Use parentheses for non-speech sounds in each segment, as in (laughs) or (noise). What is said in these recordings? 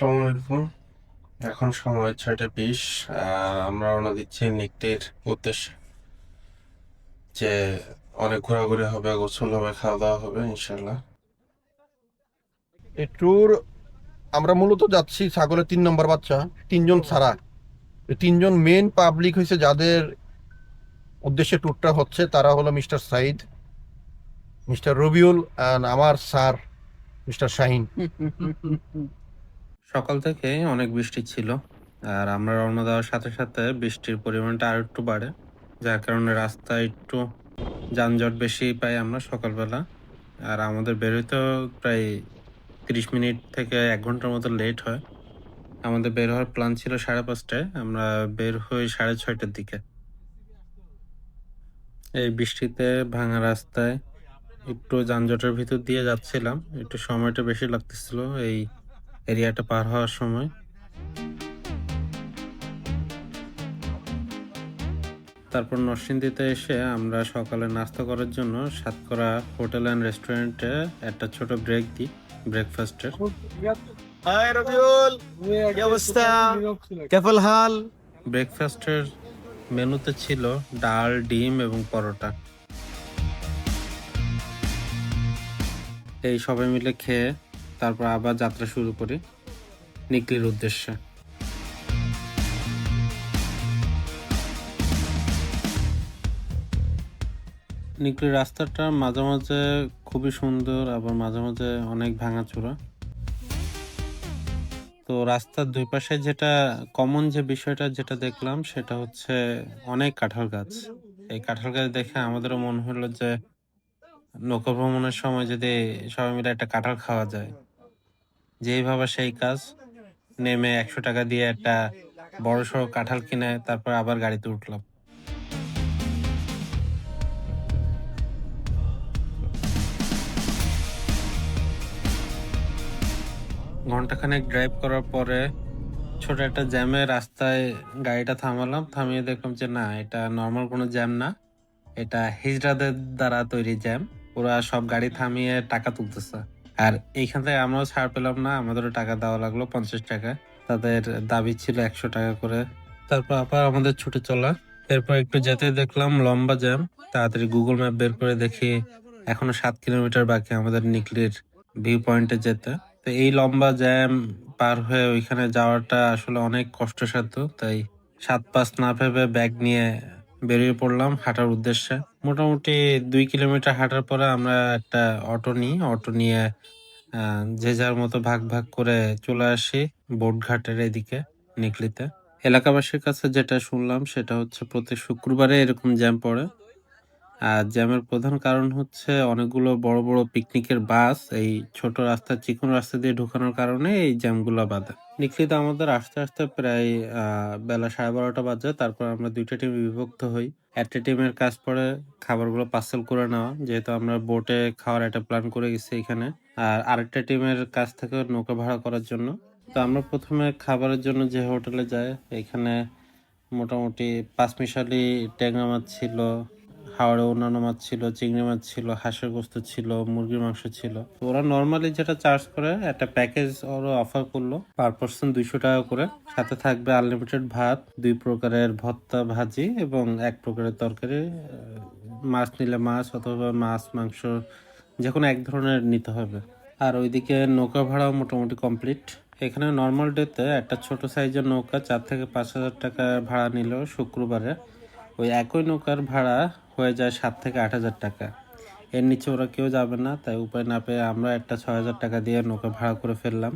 আসসালামু আলাইকুম। এখন সময় ছয়টা বিশ। আর আমরা রওনা দিচ্ছি নিকটির উদ্দেশ্যে যে অনেক ঘোরাঘুরি হবে গোসল হবে খাওয়া দাওয়া হবে ইনশাল্লাহ এই ট্যুর আমরা মূলত যাচ্ছি ছাগলের তিন নম্বর বাচ্চা তিনজন ছাড়া। তিনজন মেন পাবলিক হয়েছে যাদের উদ্দেশ্যে ট্যুরটা হচ্ছে তারা হলো mister Saeed mister Rabiul and আমার স্যার মিস্টার শাহিন। (laughs) সকাল থেকে অনেক বৃষ্টি ছিল, আর আমরা রওনা দেওয়ার সাথে সাথে বৃষ্টির পরিমাণটা আর একটু বাড়ে, যার কারণে রাস্তায় একটু যানজট বেশি পাই আমরা সকালবেলা। আর আমাদের বের হইতেও প্রায় তিরিশ মিনিট থেকে এক ঘণ্টার মতো লেট হয়। আমাদের বের হওয়ার প্ল্যান ছিল সাড়ে পাঁচটায়, আমরা বের হই সাড়ে ছয়টার দিকে। এই বৃষ্টিতে ভাঙা রাস্তায় একটু যানজটের ভিতর দিয়ে যাচ্ছিলাম, একটু সময়টা বেশি লাগতেছিল। এই এরিয়াটা পার হওয়ার সময়। তারপর নরসিংদীতে এসে আমরা সকালে নাস্তা করার জন্য সাতকরা হোটেল অ্যান্ড রেস্টুরেন্টে একটা ছোট ব্রেক দিই ব্রেকফাস্টের। হাই রবিউল কি অবস্থা? কেফল হাল? ব্রেকফাস্টের মেনুতে ছিল ডাল ডিম এবং পরোটা। এই সবাই মিলে খেয়ে তারপর আবার যাত্রা শুরু করি নিকলির উদ্দেশ্যে। নিকলির রাস্তাটা মাঝে মাঝে খুবই সুন্দর, আবার মাঝে মাঝে অনেক ভাঙাচোরা। তো রাস্তার দুই পাশে যেটা কমন যে বিষয়টা যেটা দেখলাম, সেটা হচ্ছে অনেক কাঁঠাল গাছ। এই কাঁঠাল গাছ দেখে আমাদেরও মনে হলো যে নৌকা ভ্রমণের সময় যদি সবাই মিলে একটা কাঁঠাল খাওয়া যায় যেইভাবে সেই কাজ নেমে একশো টাকা দিয়ে একটা বড় সড়ো কাঁঠাল কিনে তারপর আবার গাড়িতে উঠলাম। ঘন্টাখানেক ড্রাইভ করার পরে ছোট একটা জ্যামে রাস্তায় গাড়িটা থামালাম, থামিয়ে দেখলাম যে না, এটা নর্মাল কোনো জ্যাম না। এটা হিজড়াদের দ্বারা তৈরি জ্যাম ওরা সব গাড়ি থামিয়ে টাকা তুলতেছে। আর এইখান থেকে আমরাও ছাড় পেলাম না, আমাদেরও টাকা দেওয়া লাগল পঞ্চাশ টাকা। তাদের দাবি ছিল একশো টাকা করে। তারপর আবার আমাদের ছুটে চলা। এরপর একটু যেতে দেখলাম লম্বা জ্যাম। তাড়াতাড়ি গুগল ম্যাপ বের করে দেখি এখনও সাত কিলোমিটার বাকি আমাদের নিকলির ভিউ পয়েন্টে যেতে। তো এই লম্বা জ্যাম পার হয়ে ওইখানে যাওয়াটা আসলে অনেক কষ্টসাধ্য। তাই সাত পাঁচ না ভেবে ব্যাগ নিয়ে বেরিয়ে পড়লাম হাঁটার উদ্দেশ্যে। মোটামুটি দুই কিলোমিটার হাঁটার পরে আমরা একটা অটো নিই। অটো নিয়ে যে যার মতো ভাগ ভাগ করে চলে আসি বোটঘাটের এদিকে নিকলিতে এলাকাবাসীর কাছে যেটা শুনলাম সেটা হচ্ছে প্রতি শুক্রবারে এরকম জ্যাম পড়ে। আর জ্যামের প্রধান কারণ হচ্ছে অনেকগুলো বড় বড় পিকনিকের বাস এই ছোট রাস্তা, চিকন রাস্তা দিয়ে ঢুকানোর কারণে এই জ্যামগুলো বাধে। নিকলিতে আমাদের আস্তে আস্তে প্রায় বেলা সাড়ে বারোটা বাজে। তারপর আমরা দুইটা টিমে বিভক্ত হই। একটা টিমের কাজ পরে খাবারগুলো পার্সেল করে নেওয়া, যেহেতু আমরা বোটে খাওয়ার একটা প্ল্যান করে গেছি এখানে। আর আরেকটা টিমের কাছ থেকে নৌকা ভাড়া করার জন্য। তো আমরা প্রথমে খাবারের জন্য যে হোটেলে যাই, এখানে মোটামুটি পাঁচমিশালি ট্যাংরা মাছ ছিল হাওড়ে অন্যান্য মাছ ছিল, চিংড়ি মাছ ছিল, হাঁসের গোস্ত ছিল, মুরগির মাংস ছিল। তো ওরা নর্মালি যেটা চার্জ করে, একটা প্যাকেজ ওরা অফার করল পার পার্সন দুইশো টাকা করে। সাথে থাকবে আনলিমিটেড ভাত, দুই প্রকারের ভর্তা ভাজি এবং এক প্রকারের তরকারি। মাছ নিলে মাছ অথবা মাছ, মাংস যে কোনো এক ধরনের নিতে হবে। আর ওইদিকে নৌকা ভাড়াও মোটামুটি কমপ্লিট এখানে নর্মাল ডেতে একটা ছোট সাইজের নৌকা, চার থেকে পাঁচ হাজার টাকা ভাড়া নিল শুক্রবারে। ওই একই নৌকার ভাড়া হয়ে যায় সাত থেকে আট হাজার টাকা। এর নিচে ওরা কেউ যাবে না, তাই উপায় না পেয়ে আমরা একটা ছ হাজার টাকা দিয়ে নৌকা ভাড়া করে ফেললাম।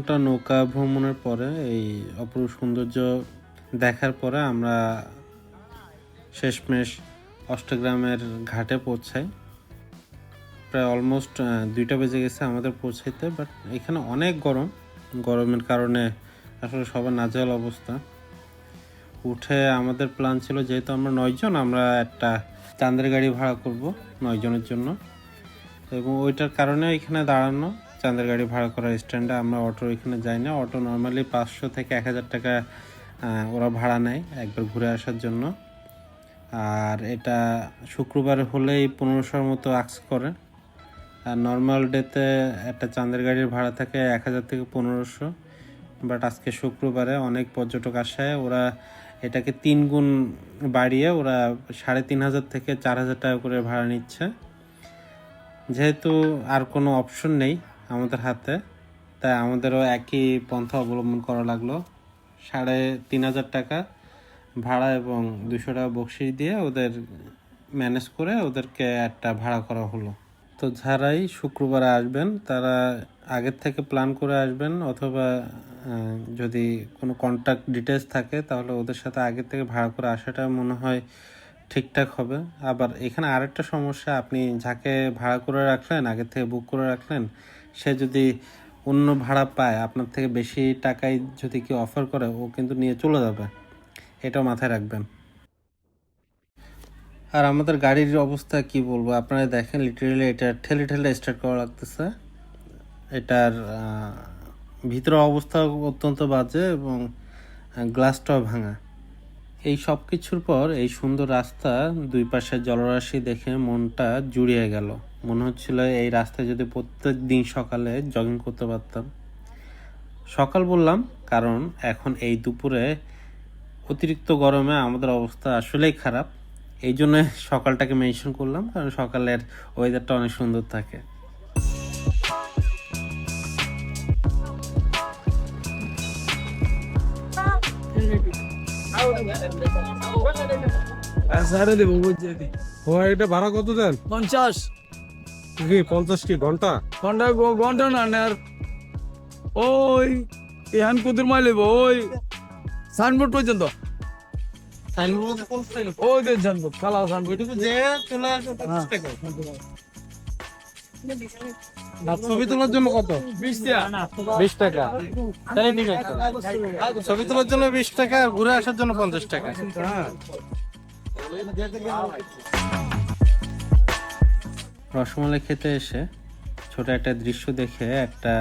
ঘণ্টা নৌকা ভ্রমণের পরে, এই অপরূপ সৌন্দর্য দেখার পরে আমরা শেষমেশ অষ্টগ্রামের ঘাটে পৌঁছাই। প্রায় অলমোস্ট দুইটা বেজে গেছে আমাদের পৌঁছাইতে বাট এখানে অনেক গরম। গরমের কারণে আসলে সবার নাজেহাল অবস্থা। উঠে আমাদের প্ল্যান ছিল যেহেতু আমরা নয়জন আমরা একটা চাঁদের গাড়ি ভাড়া করব নয়জনের জন্য। এবং ওইটার কারণে এখানে দাঁড়ানো চাঁদের গাড়ি ভাড়া করার স্ট্যান্ডে আমরা অটো এখানে যাই না। অটো নর্মালি পাঁচশো থেকে এক হাজার টাকা ওরা ভাড়া নেয় একবার ঘুরে আসার জন্য। আর এটা শুক্রবার হলেই পনেরোশোর মতো আক্স করে। আর নর্মাল ডেতে একটা চাঁদের গাড়ির ভাড়া থাকে এক হাজার থেকে পনেরোশো। বাট আজকে শুক্রবারে অনেক পর্যটক আসায় ওরা এটাকে তিন গুণ বাড়িয়ে ওরা সাড়ে তিন হাজার থেকে চার হাজার টাকা করে ভাড়া নিচ্ছে। যেহেতু আর কোনো অপশন নেই আমাদের হাতে। তাই আমাদেরও একই পন্থা অবলম্বন করা লাগল। সাড়ে তিন হাজার টাকা ভাড়া এবং দুশো টাকা বকশিস দিয়ে ওদের ম্যানেজ করে ওদেরকে একটা ভাড়া করা হলো। তো যারাই শুক্রবারে আসবেন, তারা আগের থেকে প্ল্যান করে আসবেন অথবা যদি কোনো কন্ট্যাক্ট ডিটেলস থাকে, তাহলে ওদের সাথে আগের থেকে ভাড়া করে আসাটা মনে হয় ঠিকঠাক হবে। আবার এখানে আরেকটা সমস্যা, আপনি যাকে ভাড়া করে রাখলেন, আগের থেকে বুক করে রাখলেন সে যদি অন্য ভাড়া পায় আপনার থেকে বেশি টাকায় যদি কেউ অফার করে ও কিন্তু নিয়ে চলে যাবে। এটাও মাথায় রাখবেন। আর আমাদের গাড়ির অবস্থা কি বলব? আপনারা দেখেন লিটারেলি এটা ঠেলে ঠেলে স্টার্ট করা লাগতেছে। এটার আহ, ভিতরের অবস্থা অত্যন্ত বাজে এবং গ্লাসটাও ভাঙা। এই সব কিছুর পর এই সুন্দর রাস্তা দুই পাশে জলরাশি দেখে মনটা জুড়িয়ে গেল। মনে হচ্ছিল এই রাস্তায় যদি প্রত্যেক দিন সকালে জগিং করতে পারতাম। সকাল বললাম কারণ এখন এই দুপুরে অতিরিক্ত গরমে আমাদের অবস্থা আসলেই খারাপ। এই জন্য সকালটাকে মেনশন করলাম কারণ সকালের ওয়েদারটা অনেক সুন্দর থাকে। এটা ভাড়া কত দেন? পঞ্চাশ। কি পঞ্চাশ কি ঘণ্টা ঘণ্টা ঘণ্টা না নেয়ার। ওই এহান কুতুর মাই লেবো ওই সাইনবোর্ড পর্যন্ত। ওই যে সাইনবোর্ড কালা সাইনবোর্ড। ছবি তোলার জন্য কত? বিশ টাকা। বিশ টাকা। ছবি তোলার জন্য বিশ টাকা ঘুরে আসার জন্য পঞ্চাশ টাকা। রসমালাই খেতে এসে ছোট একটা দৃশ্য দেখে একটা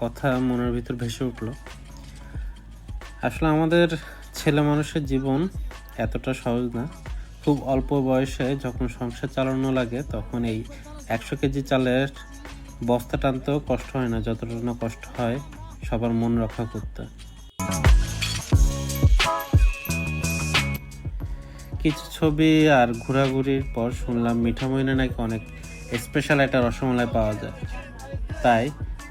কথা মনের ভিতর ভেসে উঠল। আসলে আমাদের ছেলে মানুষের জীবন এতটা সহজ না। খুব অল্প বয়সে যখন সংসার চালানো লাগে, তখন এই একশো কেজি চালের বস্তা টানতেও কষ্ট হয় না, যতটা না কষ্ট হয় সবার মন রক্ষা করতে। কিছু ছবি আর ঘোরাঘুরির পর শুনলাম মিঠামইনে নাকি অনেক স্পেশাল একটা রসমালাই পাওয়া যায়। তাই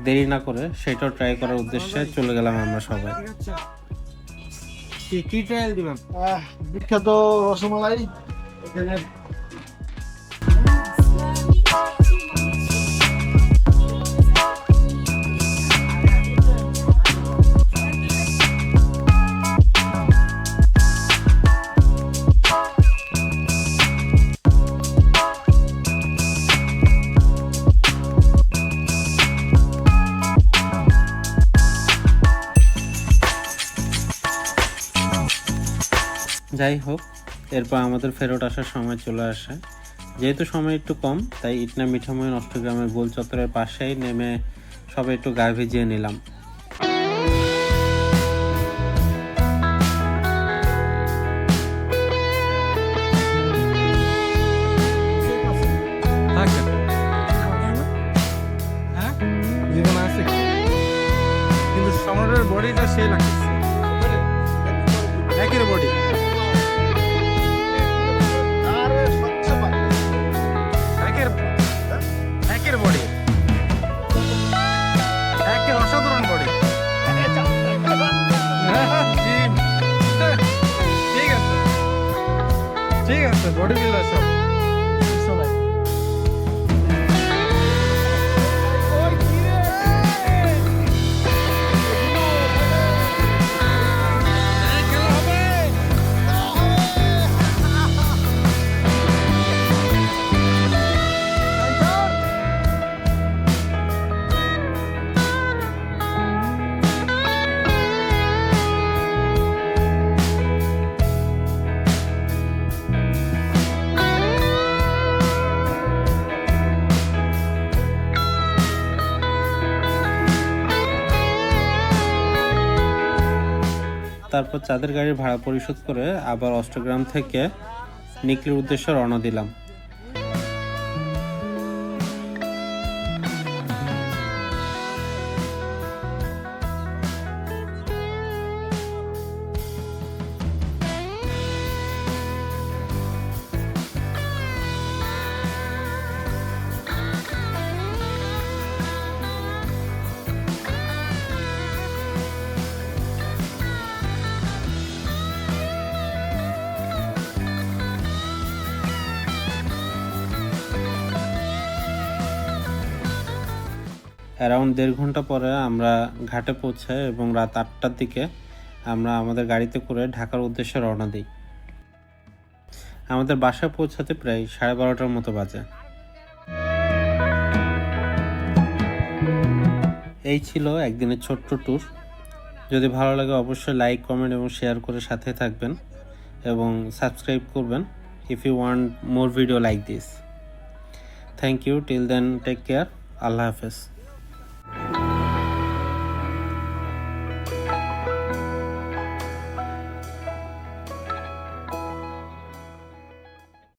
দেরি না করে সেটাও ট্রাই করার উদ্দেশ্যে চলে গেলাম আমরা সবাই। কি ট্রায়াল দিবেন? বিখ্যাত রসমালাই। এখানে যাই হোক, এরপর আমাদের ফেরত আসার সময় চলে আসে। যেহেতু সময় একটু কম, তাই ইটনা মিঠাময় অষ্টগ্রামের গোল চত্বরের পাশেই নেমে সবাই একটু গা ভিজিয়ে নিলাম। বডিটা সেই একের বডি। একের বডি। একটি অসাধারণ বডি। ঠিক আছে। ঠিক আছে বডি বিল্ডার সব। তারপর চাঁদের গাড়ির ভাড়া পরিশোধ করে আবার অষ্টগ্রাম থেকে নিকলির উদ্দেশ্যে রওনা দিলাম। অ্যারাউন্ড দেড় ঘণ্টা পরে আমরা ঘাটে পৌঁছাই এবং রাত আটটার দিকে আমরা আমাদের গাড়িতে করে ঢাকার উদ্দেশ্যে রওনা দিই। আমাদের বাসায় পৌঁছাতে প্রায় সাড়ে বারোটার মতো বাজে। এই ছিল একদিনের ছোট্ট ট্যুর যদি ভালো লাগে অবশ্যই লাইক কমেন্ট এবং শেয়ার করে সাথে থাকবেন এবং সাবস্ক্রাইব করবেন if you want more video like this thank you till then take care Allah হাফেজ।